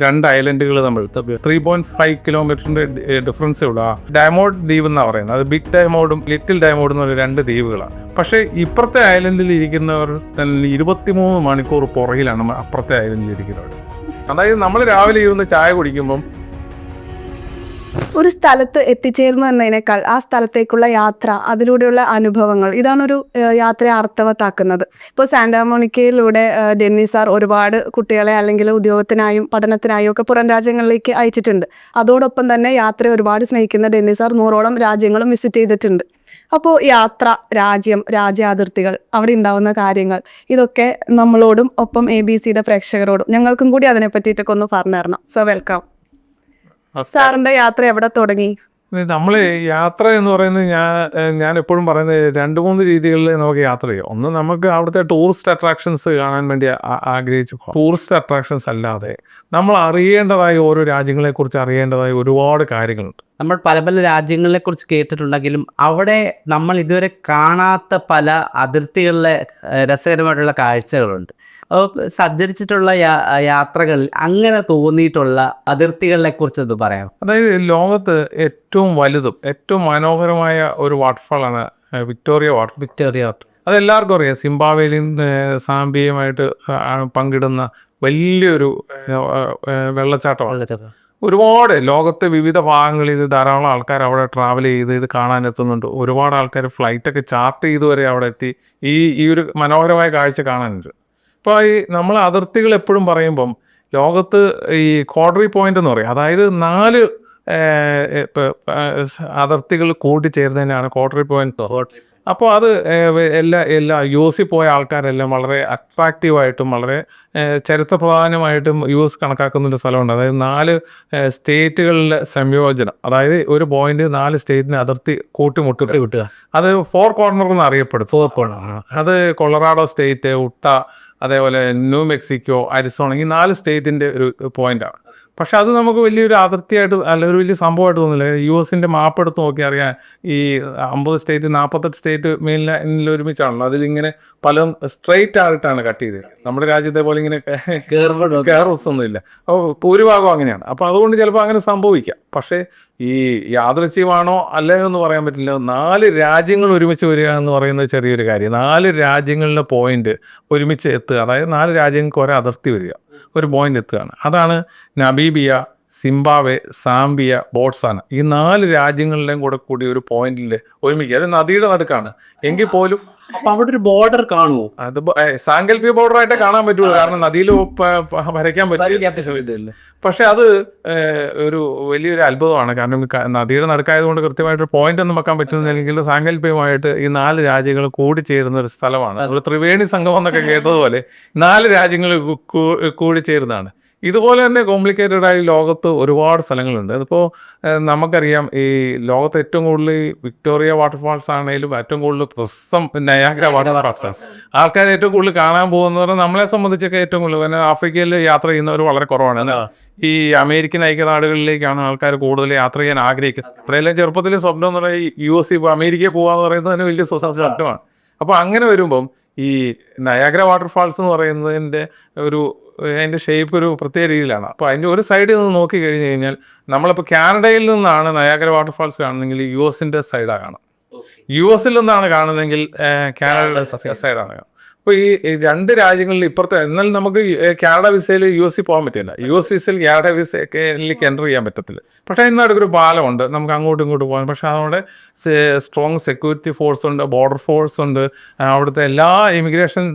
രണ്ട് ഐലൻഡുകൾ തമ്മിൽ. ത്രീ പോയിന്റ് ഫൈവ് കിലോമീറ്ററിന്റെ ഡിഫറൻസേ ഉള്ളൂ ഡയമോഡ് ദ്വീപ് എന്നാണ് പറയുന്നത്. അത് ബിഗ് ഡയമോഡും ലിറ്റിൽ ഡയമോഡും എന്ന് പറയുന്ന രണ്ട് ദ്വീപുകളാണ്. പക്ഷേ ഇപ്പുറത്തെ ഐലൻഡിൽ ഇരിക്കുന്നവർ തന്നെ ഇരുപത്തിമൂന്ന് മണിക്കൂർ പുറകിലാണ് അപ്പുറത്തെ ഐലൻഡിൽ ഇരിക്കുന്നവർ. അതായത് നമ്മൾ രാവിലെ ഇരുന്ന് ചായ കുടിക്കുമ്പം ഒരു സ്ഥലത്ത് എത്തിച്ചേർന്നു എന്നതിനേക്കാൾ ആ സ്ഥലത്തേക്കുള്ള യാത്ര അതിലൂടെയുള്ള അനുഭവങ്ങൾ ഇതാണ് ഒരു യാത്രയെ അർത്ഥവത്താക്കുന്നത്. ഇപ്പോൾ സാന്റാമോണിക്കയിലൂടെ ഡെന്നി സാർ ഒരുപാട് കുട്ടികളെ അല്ലെങ്കിൽ ഉദ്യോഗത്തിനായും പഠനത്തിനായും ഒക്കെ പുറം രാജ്യങ്ങളിലേക്ക് അയച്ചിട്ടുണ്ട്. അതോടൊപ്പം തന്നെ യാത്ര ഒരുപാട് സ്നേഹിക്കുന്ന ഡെന്നി സാർ നൂറോളം രാജ്യങ്ങളും വിസിറ്റ് ചെയ്തിട്ടുണ്ട്. അപ്പോൾ യാത്ര രാജ്യം രാജ്യാതിർത്തികൾ അവിടെ ഉണ്ടാവുന്ന കാര്യങ്ങൾ ഇതൊക്കെ നമ്മളോടും ഒപ്പം എ ബി സിയുടെ പ്രേക്ഷകരോടും ഞങ്ങൾക്കും കൂടി അതിനെ പറ്റിയിട്ടൊക്കെ ഒന്ന് പറഞ്ഞു തരണം. സോ വെൽക്കം സാറിന്റെ യാത്ര എവിടെ തുടങ്ങി? നമ്മൾ യാത്ര എന്ന് പറയുന്നത് ഞാൻ ഞാൻ എപ്പോഴും പറയുന്നത് രണ്ട് മൂന്ന് രീതികളിൽ നമുക്ക് യാത്ര ചെയ്യാം. ഒന്ന് നമുക്ക് അവിടുത്തെ ടൂറിസ്റ്റ് അട്രാക്ഷൻസ് കാണാൻ വേണ്ടി ആഗ്രഹിച്ചു ടൂറിസ്റ്റ് അട്രാക്ഷൻസ് അല്ലാതെ നമ്മൾ അറിയേണ്ടതായ ഓരോ രാജ്യങ്ങളെക്കുറിച്ച് അറിയേണ്ടതായ ഒരുപാട് കാര്യങ്ങളുണ്ട്. നമ്മൾ പല പല രാജ്യങ്ങളെ കുറിച്ച് കേട്ടിട്ടുണ്ടെങ്കിലും അവിടെ നമ്മൾ ഇതുവരെ കാണാത്ത പല അതിർത്തികളിലെ രസകരമായിട്ടുള്ള കാഴ്ചകളുണ്ട്. അപ്പോൾ സഞ്ചരിച്ചിട്ടുള്ള യാത്രകളിൽ അങ്ങനെ തോന്നിയിട്ടുള്ള അതിർത്തികളെ കുറിച്ച് ഒന്ന് പറയാം അതായത് ലോകത്ത് ഏറ്റവും വലുതും ഏറ്റവും മനോഹരമായ ഒരു വാട്ടർഫാളാണ് വിക്ടോറിയ വാട്ടർ. വിക്ടോറിയ അതെല്ലാവർക്കും അറിയാം. സാംബിയയുമായിട്ട് ആ, പങ്കിടുന്ന വലിയൊരു വെള്ളച്ചാട്ടമാണ്. ഒരുപാട് ലോകത്തെ വിവിധ ഭാഗങ്ങളിൽ ഇത് ധാരാളം ആൾക്കാർ അവിടെ ട്രാവൽ ചെയ്ത് ഇത് കാണാൻ എത്തുന്നുണ്ട്. ഒരുപാട് ആൾക്കാർ ഫ്ലൈറ്റൊക്കെ ചാർട്ട് ചെയ്ത് വരെ അവിടെ എത്തി. ഈ ഈ ഒരു മനോഹരമായ കാഴ്ച കാണാനുണ്ട്. ഇപ്പോൾ ഈ നമ്മൾ അതിർത്തികൾ എപ്പോഴും പറയുമ്പം ലോകത്ത് ഈ ക്വാഡറി പോയിന്റ് എന്ന് പറയും. അതായത് നാല് അതിർത്തികൾ കൂട്ടിച്ചേരുന്നതിനാണ് ക്വാഡറി പോയിന്റ് അപ്പോൾ അത് എല്ലാ എല്ലാ യു എസിൽ പോയ ആൾക്കാരെല്ലാം വളരെ അട്രാക്റ്റീവായിട്ടും വളരെ ചരിത്ര ചരിത്രപ്രധാനമായിട്ടും യു എസ് കണക്കാക്കുന്ന ഒരു സ്ഥലമുണ്ട്. അതായത് നാല് സ്റ്റേറ്റുകളിലെ സംയോജനം. അതായത് ഒരു പോയിന്റ് നാല് സ്റ്റേറ്റിന് അതിർത്തി കൂട്ടിമുട്ടുക. കിട്ടുക അത് ഫോർ കോർണർ എന്ന് അറിയപ്പെടും ഫോർ കോർണർ അത് കൊളറാഡോ സ്റ്റേറ്റ് ഉട്ട അതേപോലെ ന്യൂ മെക്സിക്കോ അരിസോണ ഈ നാല് സ്റ്റേറ്റിന്റെ ഒരു പോയിന്റാണ്. പക്ഷെ അത് നമുക്ക് വലിയൊരു അതിർത്തിയായിട്ട് അല്ല ഒരു വലിയ സംഭവമായിട്ട് തോന്നില്ല യു എസിന്റെ മാപ്പ് എടുത്ത് നോക്കി അറിയാൻ ഈ അമ്പത് സ്റ്റേറ്റ് നാൽപ്പത്തെട്ട് സ്റ്റേറ്റ് മെയിൻ ലൈനിൽ ഒരുമിച്ചാണല്ലോ. അതിലിങ്ങനെ പലതും സ്ട്രെയിറ്റ് ആയിട്ടാണ് കട്ട് ചെയ്തത്. നമ്മുടെ രാജ്യത്തെ പോലെ ഇങ്ങനെ കെയർവസ് ഒന്നുമില്ല അപ്പോൾ ഭൂരിഭാഗം അങ്ങനെയാണ്. അപ്പോൾ അതുകൊണ്ട് ചിലപ്പോൾ അങ്ങനെ സംഭവിക്കാം. പക്ഷേ ഈ യാദൃച്ഛ്യമാണോ അല്ലയോ എന്ന് പറയാൻ പറ്റില്ല. നാല് രാജ്യങ്ങൾ ഒരുമിച്ച് വരിക എന്ന് പറയുന്നത് ചെറിയൊരു കാര്യം. നാല് രാജ്യങ്ങളിലെ പോയിന്റ് ഒരുമിച്ച് എത്തുക. അതായത് നാല് രാജ്യങ്ങൾക്ക് ഒരേ അതിർത്തി വരിക. ഒരു പോയിന്റ് എത്തുകയാണ്. അതാണ് നബീബിയ സിംബാവെ സാംബിയ ബോട്സാന ഈ നാല് രാജ്യങ്ങളിലും കൂടെ കൂടി ഒരു പോയിന്റിൽ ഒരുമിക്കുക. അത് നദിയുടെ നടുക്കാണ്. എങ്കിൽ പോലും അപ്പൊ അവിടെ ഒരു ബോർഡർ കാണുമോ? അത് സാങ്കല്പിക ബോർഡർ ആയിട്ട് കാണാൻ പറ്റുള്ളൂ. കാരണം നദിയിൽ വരയ്ക്കാൻ പറ്റില്ല. പക്ഷെ അത് ഒരു വലിയൊരു അത്ഭുതമാണ്. കാരണം നദിയുടെ നടുക്കായതുകൊണ്ട് കൃത്യമായിട്ട് പോയിന്റ് ഒന്നും വെക്കാൻ പറ്റുന്നില്ലെങ്കിൽ സാങ്കല്പികമായിട്ട് ഈ നാല് രാജ്യങ്ങൾ കൂടി ചേരുന്ന ഒരു സ്ഥലമാണ്. ഒരു ത്രിവേണി സംഗമം എന്നൊക്കെ കേട്ടതുപോലെ നാല് രാജ്യങ്ങൾ കൂടി ചേരുന്നതാണ്. ഇതുപോലെ തന്നെ കോംപ്ലിക്കേറ്റഡ് ആയി ലോകത്ത് ഒരുപാട് സ്ഥലങ്ങളുണ്ട്. അതിപ്പോൾ നമുക്കറിയാം ഈ ലോകത്ത് ഏറ്റവും കൂടുതൽ വിക്ടോറിയ വാട്ടർഫാൾസ് ആണെങ്കിലും ഏറ്റവും കൂടുതൽ പ്രസം നയാഗ്ര വാട്ടർഫാൾസ് ആണ്. ആൾക്കാർ ഏറ്റവും കൂടുതൽ കാണാൻ പോകുന്നവർ നമ്മളെ സംബന്ധിച്ചൊക്കെ ഏറ്റവും കൂടുതൽ. പിന്നെ ആഫ്രിക്കയിൽ യാത്ര ചെയ്യുന്നവർ വളരെ കുറവാണ്. ഈ അമേരിക്കൻ ഐക്യനാടുകളിലേക്കാണ് ആൾക്കാർ കൂടുതൽ യാത്ര ചെയ്യാൻ ആഗ്രഹിക്കുന്നത്. ഇവിടെയെല്ലാം ചെറുപ്പത്തിൽ സ്വപ്നം എന്ന് പറയുന്നത് യു എസ് അമേരിക്കയിൽ പോകാന്ന് പറയുന്നത് തന്നെ വലിയ സ്വ- സ്വപ്നമാണ്. അപ്പോൾ അങ്ങനെ വരുമ്പം ഈ നയാഗ്ര വാട്ടർഫാൾസ് എന്ന് പറയുന്നതിന്റെ ഒരു അതിന്റെ ഷേപ്പ് ഒരു പ്രത്യേക രീതിയിലാണ്. അപ്പോൾ അതിന്റെ ഒരു സൈഡിൽ നിന്ന് നോക്കി കഴിഞ്ഞ് കഴിഞ്ഞാൽ നമ്മളിപ്പോൾ കാനഡയിൽ നിന്നാണ് നയാഗര വാട്ടർഫാൾസ് കാണുന്നതെങ്കിൽ യു എസിന്റെ സൈഡാണ് കാണുന്നത് യു എസിൽ നിന്നാണ് കാണുന്നതെങ്കിൽ കാനഡയുടെ സൈഡാണ് കാണുന്നത് അപ്പോൾ ഈ രണ്ട് രാജ്യങ്ങളിൽ ഇപ്പുറത്തെ എന്നാൽ നമുക്ക് കാനഡ വിസയിൽ യു എസിൽ പോകാൻ പറ്റില്ല. യു എസ് വിസയിൽ കാനഡ വിസയിലേക്ക് എന്റർ ചെയ്യാൻ പറ്റത്തില്ല. പക്ഷേ ഇതിനടുക്കൊരു പാലമുണ്ട് നമുക്ക് അങ്ങോട്ടും ഇങ്ങോട്ടും പോകാൻ. പക്ഷേ അവിടെ സ്ട്രോങ് സെക്യൂരിറ്റി ഫോഴ്സ് ഉണ്ട് ബോർഡർ ഫോഴ്സ് ഉണ്ട്. അവിടുത്തെ എല്ലാ ഇമിഗ്രേഷൻ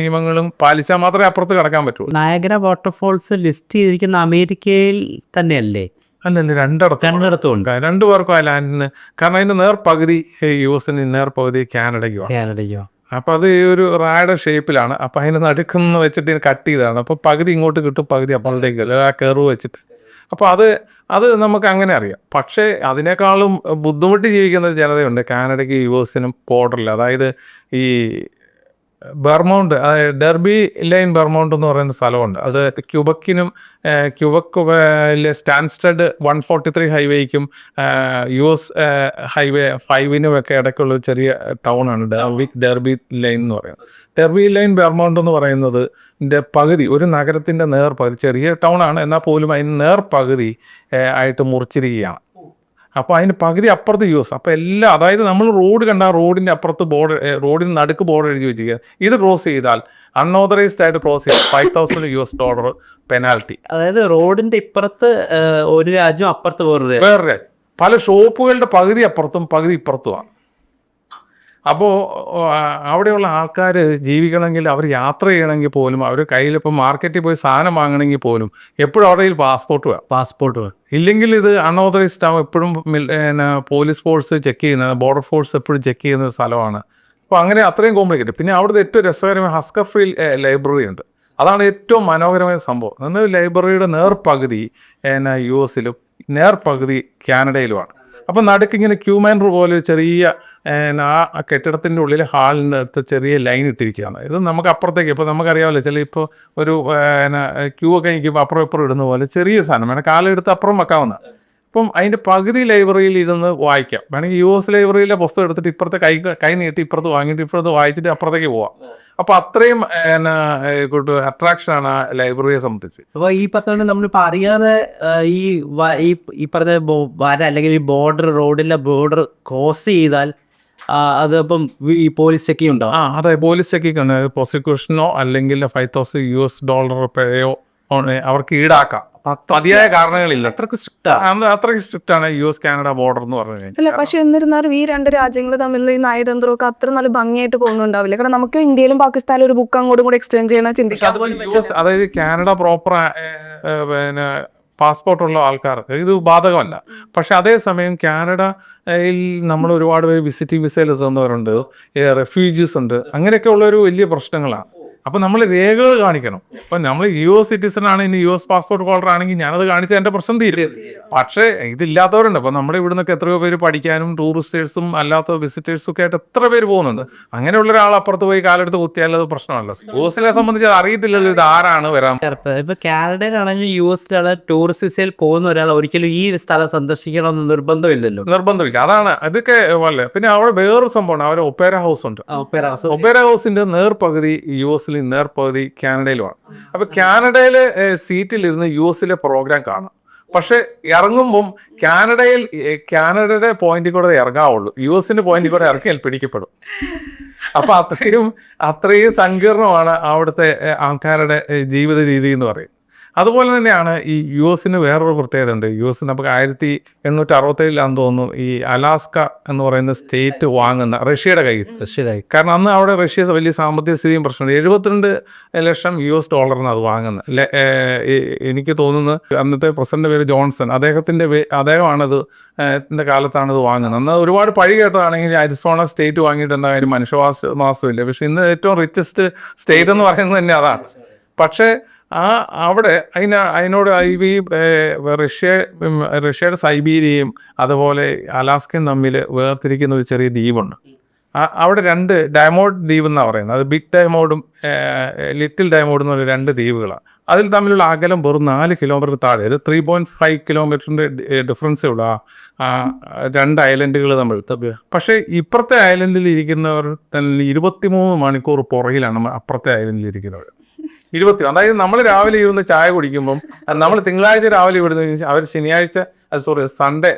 നിയമങ്ങളും പാലിച്ചാൽ മാത്രമേ അപ്പുറത്ത് കടക്കാൻ പറ്റുള്ളൂ നയഗ്ര വാട്ടർഫോൾസ് ലിസ്റ്റ് ചെയ്തിരിക്കുന്ന അമേരിക്കയിൽ തന്നെയല്ലേ? അല്ലല്ല രണ്ടിടത്തും. രണ്ടിടത്തും ഉണ്ട്. രണ്ടു പേർക്കും ആ ലാൻഡിന് കാരണം അതിന്റെ നേർപകുതി യു എസിന് നേർപകുതി കാനഡയ്ക്കോ കാനഡയോ അപ്പൊ അത് ഈ ഒരു റായുടെ ഷേപ്പിലാണ്. അപ്പം അതിന് നടുക്കുന്ന് വെച്ചിട്ട് കട്ട് ചെയ്തതാണ്. അപ്പോൾ പകുതി ഇങ്ങോട്ട് കിട്ടും പകുതി അപ്പുറത്തേക്ക്. ആ കെറു വെച്ചിട്ട്. അപ്പോൾ അത് അത് നമുക്ക് അങ്ങനെ അറിയാം. പക്ഷേ അതിനേക്കാളും ബുദ്ധിമുട്ടി ജീവിക്കുന്ന ഒരു ജനതയുണ്ട് കാനഡയ്ക്ക് യു എസിനും ബോർഡറിൽ. അതായത് ഈ ബെർമൗണ്ട് ഡെർബി ലൈൻ ബർമൗണ്ട് എന്ന് പറയുന്ന സ്ഥലമുണ്ട്. അത് ക്യൂബക്കിനും ക്യൂബക്കിലെ സ്റ്റാൻസ്റ്റഡ് വൺ ഫോർട്ടി ത്രീ ഹൈവേക്കും യു എസ് ഹൈവേ ഫൈവിനും ഒക്കെ ഇടയ്ക്കുള്ള ചെറിയ ടൗൺ ആണ് ഡെർബി ഡെർബി ലൈൻ എന്ന് പറയുന്നത്. ഡെർബി ലൈൻ ബർമൗണ്ട് എന്ന് പറയുന്നത് പകുതി ഒരു നഗരത്തിന്റെ നേർപകുതി ചെറിയ ടൗൺ ആണ് എന്നാൽ പോലും അതിന് നേർപകുതി പകുതി ആയിട്ട് മുറിച്ചിരിക്കുകയാണ്. അപ്പോൾ അതിന് പകുതി അപ്പുറത്ത് യു എസ് അപ്പോൾ എല്ലാം അതായത് നമ്മൾ റോഡ് കണ്ടാൽ റോഡിന്റെ അപ്പുറത്ത് ബോർഡർ റോഡിന് നടുക്ക് ബോർഡ് എഴുതി വെച്ചിരിക്കുക ഇത് ക്രോസ് ചെയ്താൽ അൺഓതറൈസ്ഡ് ആയിട്ട് ക്രോസ് ചെയ്താൽ five thousand U S dollar penalty അതായത് റോഡിന്റെ ഇപ്പുറത്ത് ഒരു രാജ്യം അപ്പുറത്ത് വേറൊരു വേറെ പല ഷോപ്പുകളുടെ പകുതി അപ്പുറത്തും പകുതി ഇപ്പുറത്തുമാണ്. അപ്പോൾ അവിടെയുള്ള ആൾക്കാർ ജീവിക്കണമെങ്കിൽ അവർ യാത്ര ചെയ്യണമെങ്കിൽ പോലും അവർ കയ്യിൽ ഇപ്പോൾ മാർക്കറ്റിൽ പോയി സാധനം വാങ്ങണമെങ്കിൽ പോലും എപ്പോഴും അവിടെ പാസ്പോർട്ട് വേണം. പാസ്പോർട്ട് വേണം. ഇല്ലെങ്കിൽ ഇത് അൺഓതറൈസ്ഡ് ആവും. എപ്പോഴും പോലീസ് ഫോഴ്സ് ചെക്ക് ചെയ്യുന്ന ബോർഡർ ഫോഴ്സ് എപ്പോഴും ചെക്ക് ചെയ്യുന്ന ഒരു സ്ഥലമാണ്. അപ്പോൾ അങ്ങനെ അത്രയും കോംപ്ലിക്കേറ്റ് പിന്നെ അവിടുത്തെ ഏറ്റവും രസകരമായ ഹസ്കർ ഫ്രീ ലൈബ്രറി ഉണ്ട്. അതാണ് ഏറ്റവും മനോഹരമായ സംഭവം. എന്നാൽ ലൈബ്രറിയുടെ നേർപകുതി എന്നാ യു എസിലും നേർപകുതി കാനഡയിലുമാണ്. അപ്പം നടുക്ക് ഇങ്ങനെ ക്യൂമാൻ പോലെ ചെറിയ ആ കെട്ടിടത്തിന്റെ ഉള്ളിൽ ഹാളിന്റെ അടുത്ത് ചെറിയ ലൈൻ ഇട്ടിരിക്കുകയാണ്. ഇത് നമുക്ക് അപ്പുറത്തേക്ക് ഇപ്പോൾ നമുക്കറിയാമല്ലോ ചില ഇപ്പോൾ ഒരു ക്യൂ ഒക്കെ നിൽക്കുമ്പോൾ അപ്പുറം ഇപ്പുറം ഇടുന്ന പോലെ ചെറിയ സാധനം വേണം കാലെടുത്ത് അപ്പുറം വെക്കാവുന്ന. അപ്പം അതിന്റെ പകുതി ലൈബ്രറിയിൽ ഇതൊന്ന് വായിക്കാം. വേണമെങ്കിൽ യു എസ് ലൈബ്രറിയിലെ പുസ്തകം എടുത്തിട്ട് ഇപ്പുറത്തെ കൈ കൈ നീട്ടി ഇപ്പുറത്ത് വാങ്ങിയിട്ട് ഇപ്പുറത്ത് വായിച്ചിട്ട് അപ്പുറത്തേക്ക് പോവാം. അപ്പോൾ അത്രയും എന്നാ അട്രാക്ഷനാണ് ആ ലൈബ്രറിയെ സംബന്ധിച്ച്. അപ്പോൾ ഈ പത്രം നമ്മളിപ്പോ അറിയാതെ ഈ ഈ പറഞ്ഞ വര അല്ലെങ്കിൽ ഈ ബോർഡർ റോഡിലെ ബോർഡർ ക്രോസ് ചെയ്താൽ ആ, അത് ഇപ്പം വി- ഈ പോലീസ് ചെക്കിംഗ് ഉണ്ടോ? ആ അതെ പോലീസ് ചെക്കിക്കാണ് പ്രോസിക്യൂഷനോ അല്ലെങ്കിൽ five thousand U S dollar പേയോ അവർക്ക് ഈടാക്കാം. മതിയായ കാരണങ്ങളില്ല. അത്രയ്ക്ക് സ്ട്രിക്റ്റാ അത് അത്രയ്ക്ക് സ്ട്രിക്റ്റ് ആണ് യു എസ് കാനഡ ബോർഡർ എന്ന് പറഞ്ഞു കഴിഞ്ഞാൽ. അല്ല പക്ഷെ എന്നിരുന്നാലും ഈ രണ്ട് രാജ്യങ്ങൾ തമ്മിൽ ഈ നയതന്ത്രമൊക്കെ അത്ര നല്ല ഭംഗിയായിട്ട് പോകുന്നുണ്ടാവില്ല. കാരണം നമുക്ക് ഇന്ത്യയിലും പാകിസ്ഥാനിലും ഒരു ബുക്ക് അങ്ങോട്ടും കൂടെ എക്സ്ചേഞ്ച് ചെയ്യണ ചിന്തിക്കാം അതായത് കാനഡ പ്രോപ്പർ പിന്നെ പാസ്പോർട്ടുള്ള ആൾക്കാർക്ക് ഇത് ബാധകമല്ല. പക്ഷെ അതേസമയം കാനഡയിൽ നമ്മൾ ഒരുപാട് പേര് വിസിറ്റിംഗ് വിസയിൽ എത്തുന്നവരുണ്ട്. റെഫ്യൂജീസ് ഉണ്ട്. അങ്ങനെയൊക്കെ ഉള്ള ഒരു വലിയ പ്രശ്നങ്ങളാണ്. അപ്പോൾ നമ്മൾ രേഖകൾ കാണിക്കണം. അപ്പം നമ്മൾ യു എസ് സിറ്റിസൺ ആണ് ഇനി യു എസ് പാസ്പോർട്ട് ഹോൾഡർ ആണെങ്കിൽ ഞാനത് കാണിച്ചാൽ എന്റെ പ്രശ്നം തീരും. പക്ഷേ ഇതില്ലാത്തവരുണ്ട്. അപ്പം നമ്മുടെ ഇവിടെ നിന്നൊക്കെ എത്രയോ പേര് പഠിക്കാനും ടൂറിസ്റ്റേഴ്സും അല്ലാത്ത വിസിറ്റേഴ്സും ഒക്കെ ആയിട്ട് എത്ര പേര് പോകുന്നുണ്ട്. അങ്ങനെയുള്ള ഒരാൾ അപ്പുറത്ത് പോയി കാലെടുത്ത് കുത്തിയാൽ അത് പ്രശ്നമല്ല. യു എസിനെ സംബന്ധിച്ച് അത് അറിയത്തില്ലല്ലോ ഇത് ആരാണ് വരാൻ ഇപ്പൊ കാനഡയിലാണെങ്കിൽ യു എസിലാണ് ടൂറിസ്റ്റ് വിസയിൽ പോകുന്ന ഒരാൾ ഒരിക്കലും ഈ സ്ഥലം സന്ദർശിക്കണം എന്ന് നിർബന്ധമില്ലല്ലോ. നിർബന്ധമില്ല. അതാണ് അതൊക്കെ വളരെ പിന്നെ അവിടെ വേറൊരു സംഭവമാണ് അവർ ഒപ്പേര ഹൗസ് ഉണ്ട്. Opera house. ഒപ്പേര ഹൗസിന്റെ നേർപകുതി യു എസിലും നേർപകുതി കാനഡയിലുമാണ്. അപ്പൊ കാനഡയിലെ സീറ്റിലിരുന്ന് യു എസിലെ പ്രോഗ്രാം കാണാം. പക്ഷെ ഇറങ്ങുമ്പം കാനഡയിൽ കാനഡയുടെ പോയിന്റിൽ കൂടെ ഇറങ്ങാവുള്ളൂ. യു എസിന്റെ പോയിന്റിൽ കൂടെ ഇറക്കിയാൽ പിടിക്കപ്പെടും. അപ്പൊ അത്രയും അത്രയും സങ്കീർണമാണ് അവിടുത്തെ ആൾക്കാരുടെ ജീവിത രീതി എന്ന് പറയും അതുപോലെ തന്നെയാണ് ഈ യു എസിന് വേറൊരു പ്രത്യേകത ഉണ്ട്. യു എസ് നമുക്ക് ആയിരത്തി എണ്ണൂറ്റി അറുപത്തേഴിലാണെന്ന് തോന്നുന്നു ഈ അലാസ്ക എന്ന് പറയുന്ന സ്റ്റേറ്റ് വാങ്ങുന്ന റഷ്യയുടെ കയ്യിൽ. റഷ്യയുടെ കാരണം അന്ന് അവിടെ റഷ്യ വലിയ സാമ്പത്തിക സ്ഥിതിയും പ്രശ്നമുണ്ട്. എഴുപത്തിരണ്ട് ലക്ഷം യു എസ് ഡോളറിന് അത് വാങ്ങുന്നത് അല്ലേ എനിക്ക് തോന്നുന്നു അന്നത്തെ പ്രസിഡന്റ് പേര് ജോൺസൺ. അദ്ദേഹത്തിന്റെ അദ്ദേഹമാണത് കാലത്താണ് ഇത് വാങ്ങുന്നത്. അന്ന് ഒരുപാട് പഴി കേട്ടതാണെങ്കിൽ അരിസോണ സ്റ്റേറ്റ് വാങ്ങിയിട്ട് എന്താ കാര്യം? മനുഷ്യവാസ മാസമില്ല പക്ഷെ ഇന്ന് ഏറ്റവും റിച്ചസ്റ്റ് സ്റ്റേറ്റ് എന്ന് പറയുന്നത് തന്നെ അതാണ്. പക്ഷേ ആ അവിടെ അതിന് അതിനോട് ഈ റഷ്യ റഷ്യയുടെ സൈബീരിയയും അതുപോലെ അലാസ്കയും തമ്മിൽ വേർതിരിക്കുന്ന ഒരു ചെറിയ ദ്വീപുണ്ട്. അവിടെ രണ്ട് ഡയമോഡ് ദ്വീപ് എന്നാണ് പറയുന്നത്. അത് ബിഗ് ഡയമോഡും ലിറ്റിൽ ഡയമോഡും എന്ന് പറഞ്ഞ രണ്ട് ദ്വീപുകളാണ് അതിൽ തമ്മിലുള്ള അകലം വെറും നാല് കിലോമീറ്റർ താഴെ. ഒരു ത്രീ പോയിന്റ് ഫൈവ് കിലോമീറ്ററിന്റെ ഡിഫറൻസേ ഉള്ളൂ ആ രണ്ട് ഐലൻഡുകൾ തമ്മിൽ. പക്ഷേ ഇപ്പുറത്തെ ഐലൻഡിൽ ഇരിക്കുന്നവർ തന്നെ ഇരുപത്തിമൂന്ന് മണിക്കൂർ പുറകിലാണ് അപ്പുറത്തെ ഐലൻഡിൽ ഇരിക്കുന്നവർ ഇരുപത്തി അതായത് നമ്മൾ രാവിലെ ഇരുന്ന് ചായ കുടിക്കുമ്പം നമ്മൾ തിങ്കളാഴ്ച രാവിലെ ഇവിടുന്ന് അവർ ശനിയാഴ്ച സോറി സൺഡേ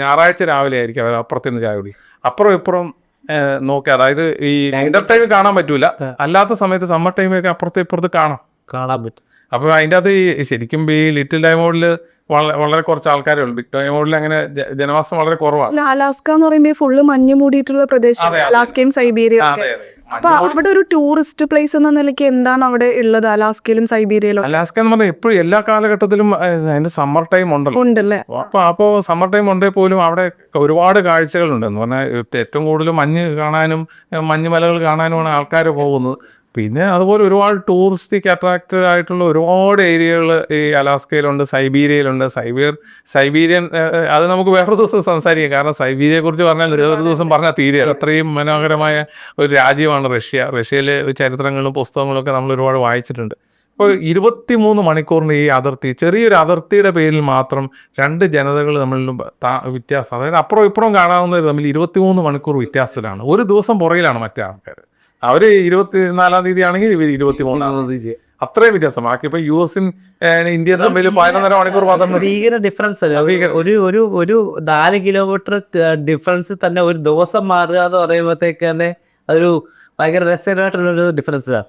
ഞായറാഴ്ച രാവിലെ ആയിരിക്കും അവർ അപ്പുറത്തുനിന്ന് ചായ കുടിക്കും അപ്പുറം ഇപ്പുറം നോക്കുക നോക്കി അതായത് ഈ വിന്റർ ടൈമിൽ കാണാൻ പറ്റൂല. അല്ലാത്ത സമയത്ത് സമ്മർ ടൈമൊക്കെ അപ്പുറത്ത് ഇപ്പുറത്ത് കാണാം. കാണാൻ പറ്റും. അപ്പോൾ അതിന്റെ അത് ശരിക്കും ഈ ലിറ്റിൽ ഡയമോഡിൽ വളരെ കുറച്ച് ആൾക്കാരേ ഉള്ളൂ. ബിഗ് ഡയമോഡിൽ അങ്ങനെ ജനവാസം വളരെ കുറവാണ് അലാസ്ക എന്ന് പറയുമ്പോൾ ഫുള്ള് മഞ്ഞ് മൂടിയിട്ടുള്ള പ്രദേശം. അലാസ്കയും അതെ അപ്പൊ അവിടെ ഒരു ടൂറിസ്റ്റ് പ്ലേസ് എന്ന നിലയ്ക്ക് എന്താണ് അവിടെ ഉള്ളത് അലാസ്കയിലും സൈബീരിയയിലും? അലാസ്ക എന്ന് പറഞ്ഞാൽ എപ്പോഴും എല്ലാ കാലഘട്ടത്തിലും അതിന്റെ സമ്മർ ടൈം ഉണ്ടല്ലോ. ഉണ്ടല്ലേ? അപ്പൊ അപ്പോ സമ്മർ ടൈം ഉണ്ടെങ്കിൽ പോലും അവിടെ ഒരുപാട് കാഴ്ചകളുണ്ട്. എന്ന് പറഞ്ഞാൽ ഏറ്റവും കൂടുതൽ മഞ്ഞ് കാണാനും മഞ്ഞ് മലകൾ കാണാനുമാണ് ആൾക്കാർ പോകുന്നത്. പിന്നെ അതുപോലെ ഒരുപാട് ടൂറിസ്റ്റിക് അട്രാക്റ്റഡ് ആയിട്ടുള്ള ഒരുപാട് ഏരിയകൾ ഈ അലാസ്കയിലുണ്ട് സൈബീരിയയിലുണ്ട്. സൈബീർ സൈബീരിയൻ അത് നമുക്ക് വേറൊരു ദിവസം സംസാരിക്കാം. കാരണം സൈബീരിയയെ കുറിച്ച് പറഞ്ഞാൽ ഒരു ഒരു ദിവസം പറഞ്ഞാൽ തീരെ അത്രയും മനോഹരമായ ഒരു രാജ്യമാണ് റഷ്യ. റഷ്യയിലെ ചരിത്രങ്ങളും പുസ്തകങ്ങളും ഒക്കെ നമ്മൾ ഒരുപാട് വായിച്ചിട്ടുണ്ട്. ഇപ്പോൾ ഇരുപത്തിമൂന്ന് മണിക്കൂറിന് ഈ അതിർത്തി ചെറിയൊരു അതിർത്തിയുടെ പേരിൽ മാത്രം രണ്ട് ജനതകൾ തമ്മിലും വ്യത്യാസം. അതായത് അപ്പുറം ഇപ്പുറം കാണാവുന്നവർ തമ്മിൽ ഇരുപത്തിമൂന്ന് മണിക്കൂർ വ്യത്യാസത്തിലാണ്. ഒരു ദിവസം പുറകിലാണ് മറ്റേ ആൾക്കാർ അവർ ഇരുപത്തിനാലാം തീയതി ആണെങ്കിൽ ഇവർ ഇരുപത്തി മൂന്നാം തീയതി. അത്രയും വ്യത്യാസം. ബാക്കി ഇപ്പൊ യു എസും ഇന്ത്യയും തമ്മിൽ പതിനൊന്നര മണിക്കൂർ മാത്രം ഭീകര ഡിഫറൻസ് ഒരു ഒരു ഒരു നാല് കിലോമീറ്റർ ഡിഫറൻസ് തന്നെ ഒരു ദിവസം മാറുക എന്ന് പറയുമ്പോഴത്തേക്ക് തന്നെ അതൊരു ഭയങ്കര രസകരമായിട്ടുള്ള ഒരു ഡിഫറൻസ്